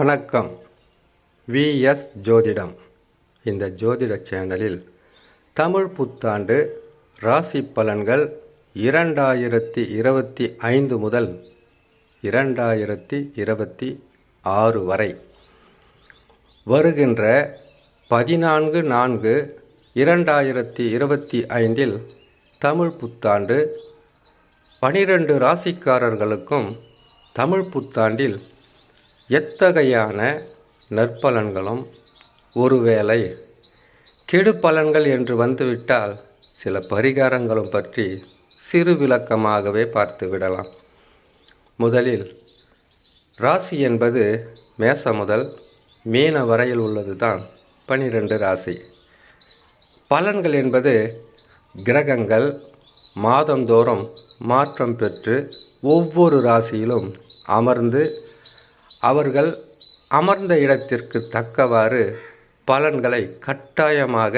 வணக்கம். விஎஸ் ஜோதிடம். இந்த ஜோதிட சேனலில் தமிழ் புத்தாண்டு ராசி பலன்கள் இரண்டாயிரத்தி இருபத்தி ஐந்து முதல் இரண்டாயிரத்தி இருபத்தி ஆறு வரை. வருகின்ற பதினான்கு நான்கு இரண்டாயிரத்தி இருபத்தி ஐந்தில் தமிழ் புத்தாண்டு பனிரெண்டு ராசிக்காரர்களுக்கும் தமிழ் புத்தாண்டில் எத்தகையான நற்பலன்களும் ஒருவேளை கெடு பலன்கள் என்று வந்துவிட்டால் சில பரிகாரங்களும் பற்றி சிறு விளக்கமாகவே பார்த்து விடலாம். முதலில் ராசி என்பது மேச முதல் மீன வரையில் உள்ளது தான் பனிரெண்டு ராசி. பலன்கள் என்பது கிரகங்கள் மாதந்தோறும் மாற்றம் பெற்று ஒவ்வொரு ராசியிலும் அமர்ந்து அவர்கள் அமர்ந்த இடத்திற்கு தக்கவாறு பலன்களை கட்டாயமாக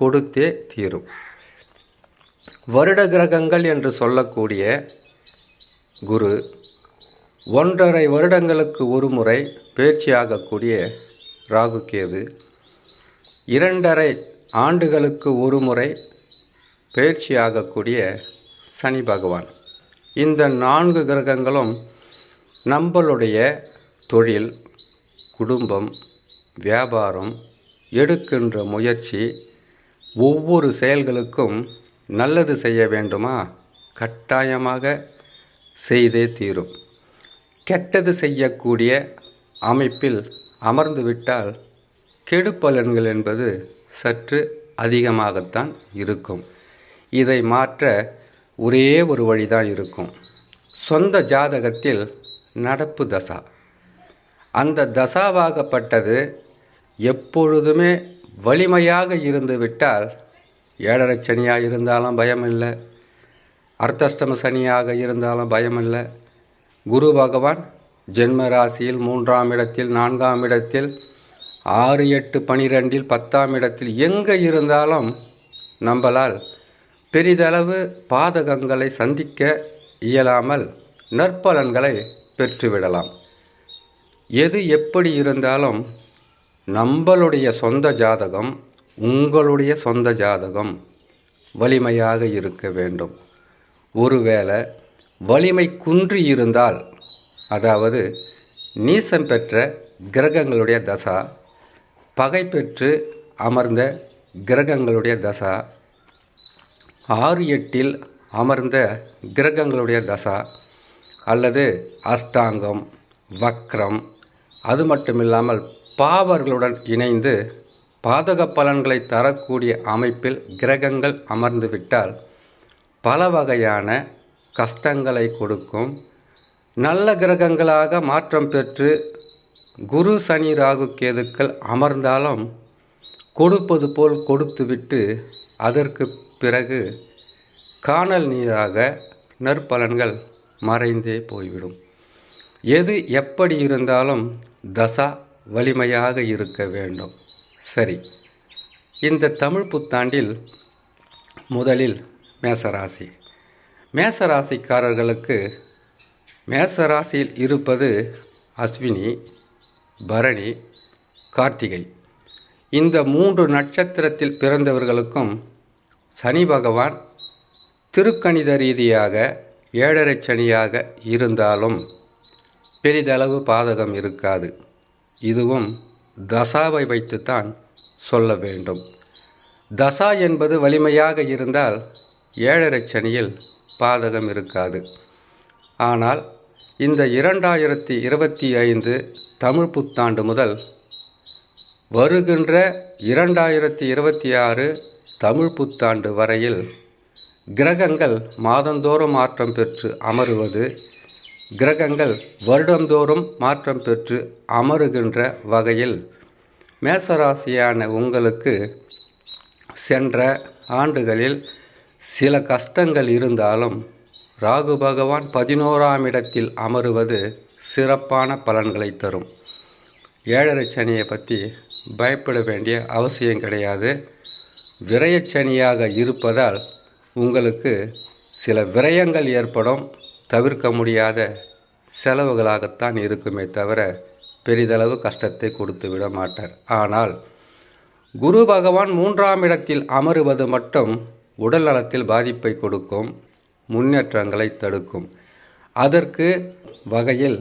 கொடுத்தே தீரும். வருட கிரகங்கள் என்று சொல்லக்கூடிய குரு ஒன்றரை வருடங்களுக்கு ஒரு முறை பேச்சியாகக்கூடிய ராகுகேது இரண்டரை ஆண்டுகளுக்கு ஒரு முறை பயிற்சியாகக்கூடிய சனி பகவான். இந்த நான்கு கிரகங்களும் நம்மளுடைய தொழில் குடும்பம் வியாபாரம் எடுக்கின்ற முயற்சி ஒவ்வொரு செயல்களுக்கும் நல்லது செய்ய வேண்டுமா? கட்டாயமாக செய்தே தீரும். கெட்டது செய்யக்கூடிய அமைப்பில் அமர்ந்துவிட்டால் கெடுப்பலன்கள் என்பது சற்று அதிகமாகத்தான் இருக்கும். இதை மாற்ற ஒரே ஒரு வழிதான் இருக்கும். சொந்த ஜாதகத்தில் நடப்பு தசா. அந்த தசாவாகப்பட்டது எப்பொழுதுமே வலிமையாக இருந்து விட்டால் ஏழரை சனியாக இருந்தாலும் பயம் இல்லை அர்த்தஷ்டம சனியாக இருந்தாலும் பயம் இல்லை குரு பகவான் ஜென்ம ராசியில் மூன்றாம் இடத்தில் நான்காம் இடத்தில் ஆறு எட்டு பனிரெண்டில் பத்தாம் இடத்தில் எங்கே இருந்தாலும் நம்மளால் பெரிதளவு பாதகங்களை சந்திக்க இயலாமல் நற்பலன்களை பெற்றுவிடலாம். எது எப்படி இருந்தாலும் நம்மளுடைய சொந்த ஜாதகம் உங்களுடைய சொந்த ஜாதகம் வலிமையாக இருக்க வேண்டும். ஒருவேளை வலிமை குன்றி இருந்தால் அதாவது நீசம் பெற்ற கிரகங்களுடைய தசா பகை பெற்று அமர்ந்த கிரகங்களுடைய தசா ஆறு எட்டில் அமர்ந்த கிரகங்களுடைய தசா அல்லது அஷ்டாங்கம் வக்ரம் அது மட்டுமில்லாமல் பாவர்களுடன் இணைந்து பாதக பலன்களை தரக்கூடிய அமைப்பில் கிரகங்கள் அமர்ந்துவிட்டால் பல வகையான கஷ்டங்களை கொடுக்கும். நல்ல கிரகங்களாக மாற்றம் பெற்று குரு சனி ராகு கேதுக்கள் அமர்ந்தாலும் கொடுப்பது போல் கொடுத்துவிட்டு அதற்கு பிறகு காணல் நீராக நற்பலன்கள் மறைந்தே போய்விடும். எது எப்படி இருந்தாலும் தசா வலிமையாக இருக்க வேண்டும். சரி. இந்த தமிழ் புத்தாண்டில் முதலில் மேசராசி. மேசராசிக்காரர்களுக்கு மேசராசியில் இருப்பது அஸ்வினி பரணி கார்த்திகை. இந்த மூன்று நட்சத்திரத்தில் பிறந்தவர்களுக்கும் சனி பகவான் திருக்கணித ரீதியாக ஏழரை சனியாக இருந்தாலும் பெரிதளவு பாதகம் இருக்காது. இதுவும் தசாவை வைத்துத்தான் சொல்ல வேண்டும். தசா என்பது வலிமையாக இருந்தால் ஏழரை சனியில் பாதகம் இருக்காது. ஆனால் இந்த இரண்டாயிரத்தி இருபத்தி ஐந்து தமிழ் புத்தாண்டு முதல் வருகின்ற இரண்டாயிரத்தி இருபத்தி ஆறு தமிழ் புத்தாண்டு வரையில் கிரகங்கள் மாதந்தோறும் மாற்றம் பெற்று அமருவது கிரகங்கள் வருடந்தோறும் மாற்றம் பெற்று அமருகின்ற வகையில் மேசராசியான உங்களுக்கு சென்ற ஆண்டுகளில் சில கஷ்டங்கள் இருந்தாலும் ராகு பகவான் பதினோராம் இடத்தில் அமருவது சிறப்பான பலன்களை தரும். ஏழரை சனியை பற்றி பயப்பட வேண்டிய அவசியம் கிடையாது. விரயச்சனியாக இருப்பதால் உங்களுக்கு சில விரயங்கள் ஏற்படும். தவிர்க்க முடியாத செலவுகளாகத்தான் இருக்குமே தவிர பெரிதளவு கஷ்டத்தை கொடுத்து விட மாட்டார். ஆனால் குரு பகவான் மூன்றாம் இடத்தில் அமருவது மட்டும் உடல் நலத்தில் பாதிப்பை கொடுக்கும் முன்னேற்றங்களை தடுக்கும். அதற்கு வகையில்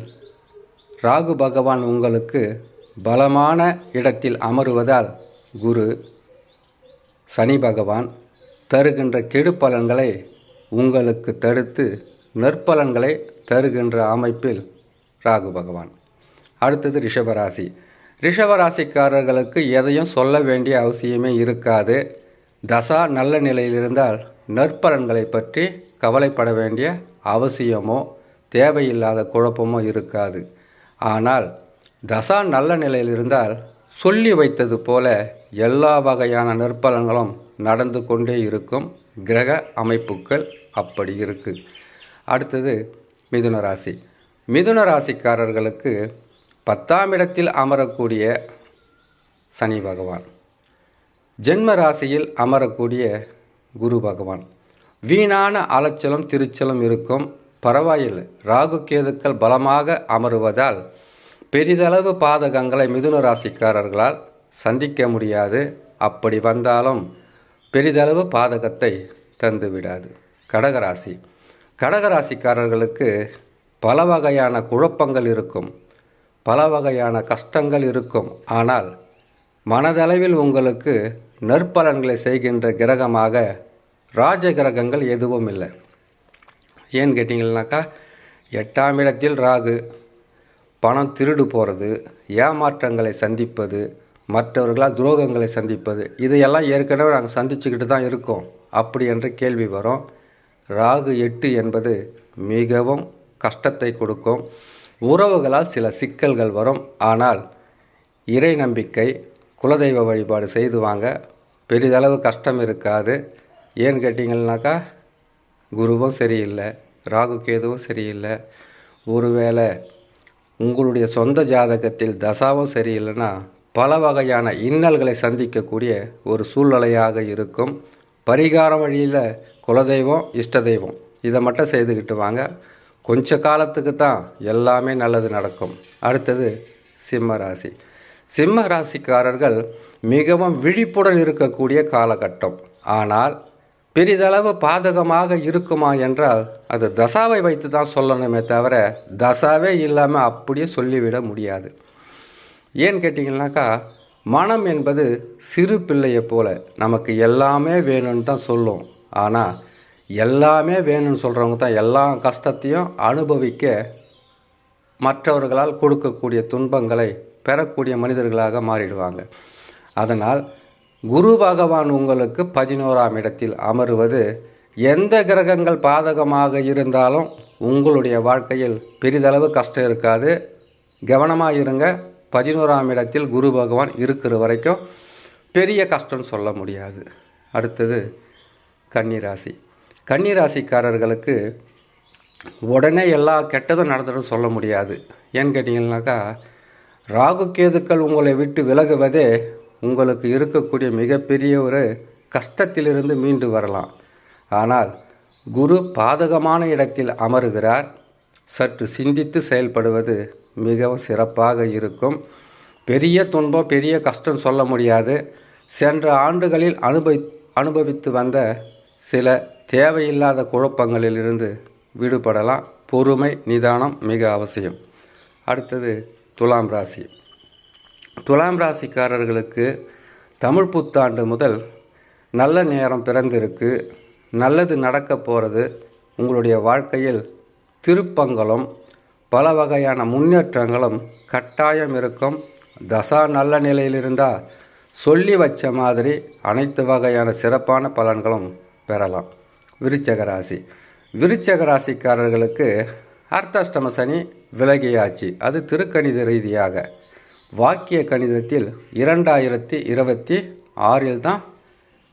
ராகு பகவான் உங்களுக்கு பலமான இடத்தில் அமருவதால் குரு சனி பகவான் தருகின்ற கெடு பலன்களை உங்களுக்கு தடுத்து நற்பலன்களை தருகின்ற அமைப்பில் ராகு பகவான். அடுத்தது ரிஷபராசி. ரிஷபராசிக்காரர்களுக்கு எதையும் சொல்ல வேண்டிய அவசியமே இருக்காது. தசா நல்ல நிலையில் இருந்தால் நற்பலன்களை பற்றி கவலைப்பட வேண்டிய அவசியமோ தேவையில்லாத குழப்பமோ இருக்காது. ஆனால் தசா நல்ல நிலையில் இருந்தால் சொல்லி வைத்தது போல எல்லா வகையான நற்பலன்களும் நடந்து கொண்டே இருக்கும். கிரக அமைப்புகள் அப்படி இருக்குது அடுத்தது மிதுன ராசி. மிதுன ராசிக்காரர்களுக்கு பத்தாம் இடத்தில் அமரக்கூடிய சனி பகவான். ஜென்ம ராசியில் அமரக்கூடிய குரு பகவான். வீணான அலைச்சலும் திருச்சலும் இருக்கும். பரவாயில்லை. ராகு கேதுக்கள் பலமாக அமருவதால் பெரிதளவு பாதகங்களை மிதுன ராசிக்காரர்களால் சந்திக்க முடியாது. அப்படி வந்தாலும் பெரிதளவு பாதகத்தை தந்துவிடாது. கடகராசி கடகராசிக்காரர்களுக்கு பல வகையான குழப்பங்கள் இருக்கும். பல வகையான கஷ்டங்கள் இருக்கும். ஆனால் மனதளவில் உங்களுக்கு நற்பலன்களை செய்கின்ற கிரகமாக ராஜ கிரகங்கள் எதுவும் இல்லை. ஏன்னு கேட்டிங்கன்னாக்கா எட்டாம் இடத்தில் ராகு பணம் திருடு போகிறது ஏமாற்றங்களை சந்திப்பது மற்றவர்களால் துரோகங்களை சந்திப்பது இதையெல்லாம் ஏற்கனவே நாங்கள் சந்திச்சுக்கிட்டு தான் இருக்கோம். அப்படி என்ற கேள்வி வரும். ராகு எட்டு என்பது மிகவும் கஷ்டத்தை கொடுக்கும். உறவுகளால் சில சிக்கல்கள் வரும். ஆனால் இறை நம்பிக்கை குலதெய்வ வழிபாடு செய்து வாங்க. பெரிதளவு கஷ்டம் இருக்காது. ஏன்னு கேட்டிங்கன்னாக்கா குருவும் சரியில்லை ராகு கேதுவும் சரியில்லை. ஒருவேளை உங்களுடைய சொந்த ஜாதகத்தில் தசாவும் சரியில்லைன்னா பல வகையான இன்னல்களை சந்திக்கக்கூடிய ஒரு சூழ்நிலையாக இருக்கும். பரிகார வழியில் குலதெய்வம் இஷ்ட தெய்வம் இதை மட்டும் செய்துக்கிட்டு வாங்க. கொஞ்ச காலத்துக்கு தான் எல்லாமே நல்லது நடக்கும். அடுத்தது சிம்ம ராசி. சிம்ம ராசிக்காரர்கள் மிகவும் விழிப்புடன் இருக்கக்கூடிய காலகட்டம். ஆனால் பெரிதளவு பாதகமாக இருக்குமா என்றால் அது தசாவை வைத்து தான் சொல்லணுமே தவிர தசாவே இல்லாமல் அப்படியே சொல்லிவிட முடியாது. ஏன்னு கேட்டிங்கனாக்கா மனம் என்பது சிறு பிள்ளையை போல நமக்கு எல்லாமே வேணும்னு தான் சொல்லும். ஆனால் எல்லாமே வேணும்னு சொல்கிறவங்க தான் எல்லா கஷ்டத்தையும் அனுபவிக்க மற்றவர்களால் கொடுக்கக்கூடிய துன்பங்களை பெறக்கூடிய மனிதர்களாக மாறிடுவாங்க. அதனால் குரு பகவான் உங்களுக்கு பதினோராம் இடத்தில் அமருவது எந்த கிரகங்கள் பாதகமாக இருந்தாலும் உங்களுடைய வாழ்க்கையில் பெரிதளவு கஷ்டம் இருக்காது. கவனமாக இருங்க. பதினோராம் இடத்தில் குரு பகவான் இருக்கிற வரைக்கும் பெரிய கஷ்டம்னு சொல்ல முடியாது. அடுத்தது கன்னிராசி. கன்னிராசிக்காரர்களுக்கு உடனே எல்லா கெட்டதும் நடந்ததும் சொல்ல முடியாது. ஏன்னு கேட்டிங்கன்னாக்கா ராகு கேதுக்கள் உங்களை விட்டு விலகுவதே உங்களுக்கு இருக்கக்கூடிய மிகப்பெரிய ஒரு கஷ்டத்திலிருந்து மீண்டு வரலாம். ஆனால் குரு பாதகமான இடத்தில் அமருகிறார். சற்று சிந்தித்து செயல்படுவது மிகவும் சிறப்பாக இருக்கும். பெரிய துன்பம் பெரிய கஷ்டம் சொல்ல முடியாது. சென்ற ஆண்டுகளில் அனுபவி அனுபவித்து வந்த சில தேவையில்லாத குழப்பங்களிலிருந்து விடுபடலாம். பொறுமை நிதானம் மிக அவசியம். அடுத்தது துலாம் ராசி. துலாம் ராசிக்காரர்களுக்கு தமிழ் புத்தாண்டு முதல் நல்ல நேரம் பிறந்திருக்கு. நல்லது நடக்க போகிறது உங்களுடைய வாழ்க்கையில் திருப்பங்களும் பல வகையான முன்னேற்றங்களும் கட்டாயம் இருக்கும். தசா நல்ல நிலையில் இருந்தால் சொல்லி வச்ச மாதிரி அனைத்து வகையான சிறப்பான பலன்களும் பெறலாம். விருச்சக ராசி. விருச்சக ராசிக்காரர்களுக்கு அர்த்தாஷ்டம சனி விலகியாச்சு. அது திருக்கணித ரீதியாக. வாக்கிய கணிதத்தில் இரண்டாயிரத்தி இருபத்தி ஆறில் தான்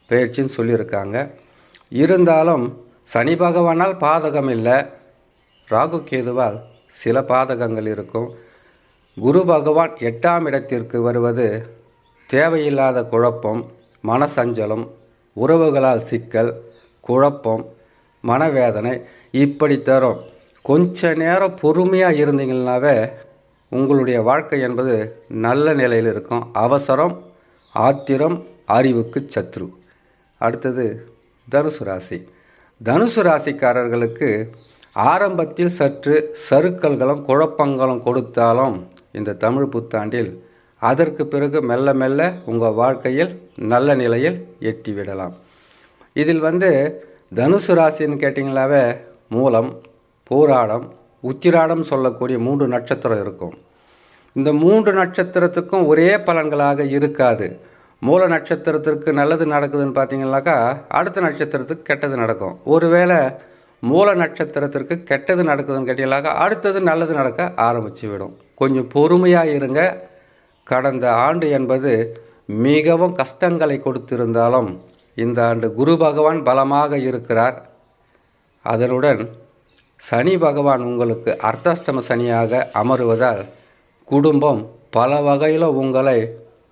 பயிற்சின்னு சொல்லியிருக்காங்க. இருந்தாலும் சனி பகவானால் பாதகம் இல்லை. ராகு கேதுவால் சில பாதகங்கள் இருக்கும். குரு பகவான் எட்டாம் இடத்திற்கு வருவது தேவையில்லாத குழப்பம் மனசஞ்சலம் உறவுகளால் சிக்கல் குழப்பம் மனவேதனை இப்படி தரும். கொஞ்ச நேரம் பொறுமையாக இருந்தீங்கன்னாவே உங்களுடைய வாழ்க்கை என்பது நல்ல நிலையில் இருக்கும். அவசரம் ஆத்திரம் அறிவுக்கு சத்ரு. அடுத்தது தனுசு ராசி. தனுசு ராசிக்காரர்களுக்கு ஆரம்பத்தில் சற்று சறுக்கல்களும் குழப்பங்களும் கொடுத்தாலும் இந்த தமிழ் புத்தாண்டில் அதற்கு பிறகு மெல்ல மெல்ல உங்கள் வாழ்க்கையில் நல்ல நிலையில் எட்டி விடலாம். இதில் வந்து தனுசு ராசின்னு கேட்டிங்களாவே மூலம் போராடம் உத்திராடம் சொல்லக்கூடிய மூன்று நட்சத்திரம் இருக்கும். இந்த மூன்று நட்சத்திரத்துக்கும் ஒரே பலன்களாக இருக்காது. மூல நட்சத்திரத்திற்கு நல்லது நடக்குதுன்னு பார்த்தீங்கன்னாக்கா அடுத்த நட்சத்திரத்துக்கு கெட்டது நடக்கும். ஒருவேளை மூல நட்சத்திரத்திற்கு கெட்டது நடக்குதுன்னு கேட்டீங்கன்னாக்கா அடுத்தது நல்லது நடக்க ஆரம்பித்து விடும். கொஞ்சம் பொறுமையாக இருங்க. கடந்த ஆண்டு என்பது மிகவும் கஷ்டங்களை கொடுத்திருந்தாலும் இந்த ஆண்டு குரு பகவான் பலமாக இருக்கிறார். அதனுடன் சனி பகவான் உங்களுக்கு அர்த்தாஷ்டம சனியாக அமருவதால் குடும்பம் பல வகையில் உங்களை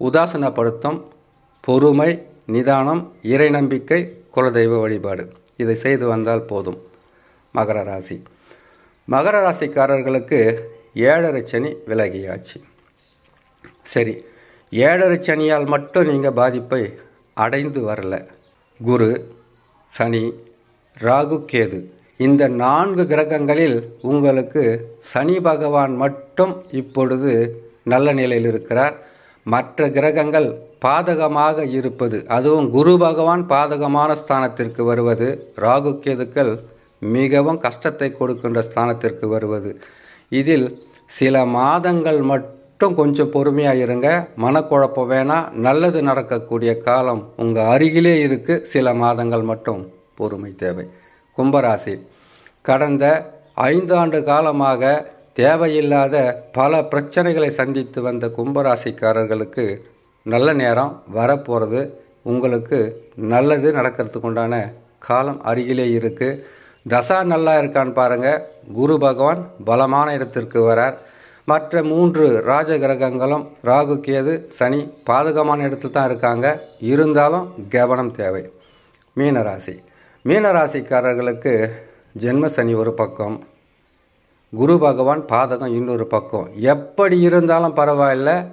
உதாசனப்படுத்தும். பொறுமை நிதானம் இறை நம்பிக்கை குலதெய்வ வழிபாடு. இதை செய்து வந்தால் போதும். மகர ராசி. மகர ராசிக்காரர்களுக்கு ஏழரை சனி விலகியாச்சு. சரி. ஏழரை சனியால் மட்டும் நீங்கள் பாதிப்பை அடைந்து வரல. குரு சனி ராகு கேது. இந்த நான்கு கிரகங்களில் உங்களுக்கு சனி பகவான் மட்டும் இப்பொழுது நல்ல நிலையில் இருக்கிறார். மற்ற கிரகங்கள் பாதகமாக இருப்பது அதுவும் குரு பகவான் பாதகமான ஸ்தானத்திற்கு வருவது ராகு கேதுக்கள் மிகவும் கஷ்டத்தை கொடுக்கின்ற ஸ்தானத்திற்கு வருவது. இதில் சில மாதங்கள் மட்டும் மட்டும் கொஞ்சம் பொறுமையாக இருங்க. மனக்குழப்பம் வேணாம் நல்லது நடக்கக்கூடிய காலம் உங்கள் அருகிலே இருக்கு. சில மாதங்கள் மட்டும் பொறுமை தேவை. கும்பராசி. கடந்த ஐந்தாண்டு காலமாக தேவையில்லாத பல பிரச்சனைகளை சந்தித்து வந்த கும்பராசிக்காரர்களுக்கு நல்ல நேரம் வரப்போகிறது உங்களுக்கு நல்லது நடக்கிறதுக்கு உண்டான காலம் அருகிலே இருக்குது தசா நல்லா இருக்கான்னு பாருங்கள் குரு பகவான் பலமான இடத்திற்கு வரார். மற்ற மூன்று ராஜ கிரகங்களும் ராகு கேது சனி பாதகமான இடத்துல தான் இருக்காங்க. இருந்தாலும் கவனம் தேவை. மீனராசி. மீனராசிக்காரர்களுக்கு ஜென்ம சனி ஒரு பக்கம் குரு பகவான் பாதகம் இன்னொரு பக்கம். எப்படி இருந்தாலும் பரவாயில்ல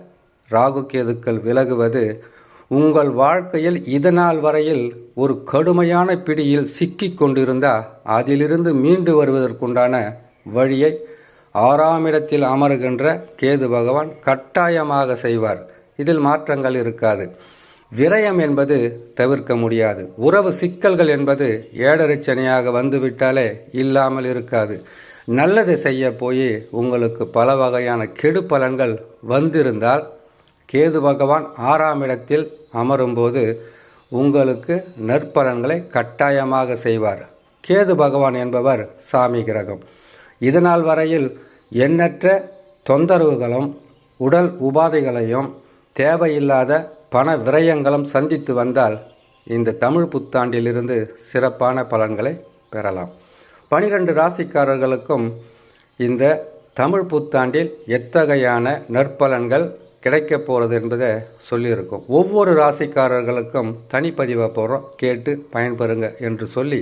ராகு கேதுக்கள் விலகுவது உங்கள் வாழ்க்கையில் இதனால் வரையில் ஒரு கடுமையான பிடியில் சிக்கி கொண்டிருந்தால் அதிலிருந்து மீண்டு வருவதற்குண்டான வழியை ஆறாம் இடத்தில் அமருகின்ற கேது பகவான் கட்டாயமாக செய்வார். இதில் மாற்றங்கள் இருக்காது. விரயம் என்பது தவிர்க்க முடியாது. உறவு சிக்கல்கள் என்பது ஏடரிச்சனையாக வந்துவிட்டாலே இல்லாமல் இருக்காது. நல்லது செய்ய போய் உங்களுக்கு பல வகையான கெடு பலன்கள் வந்திருந்தால் கேது பகவான் ஆறாம் இடத்தில் அமரும்போது உங்களுக்கு நற்பலன்களை கட்டாயமாக செய்வார். கேது பகவான் என்பவர் சாமி கிரகம். இதனால் வரையில் எண்ணற்ற தொந்தரவுகளும் உடல் உபாதைகளையும் தேவையில்லாத பண விரயங்களும் சந்தித்து வந்தால் இந்த தமிழ் புத்தாண்டிலிருந்து சிறப்பான பலன்களை பெறலாம். பனிரெண்டு ராசிக்காரர்களுக்கும் இந்த தமிழ் புத்தாண்டில் எத்தகையான நற்பலன்கள் கிடைக்கப் போகிறது என்பதை சொல்லியிருக்கோம். ஒவ்வொரு ராசிக்காரர்களுக்கும் தனிப்பதிவை போகிறோம் கேட்டு பயன்பெறுங்க என்று சொல்லி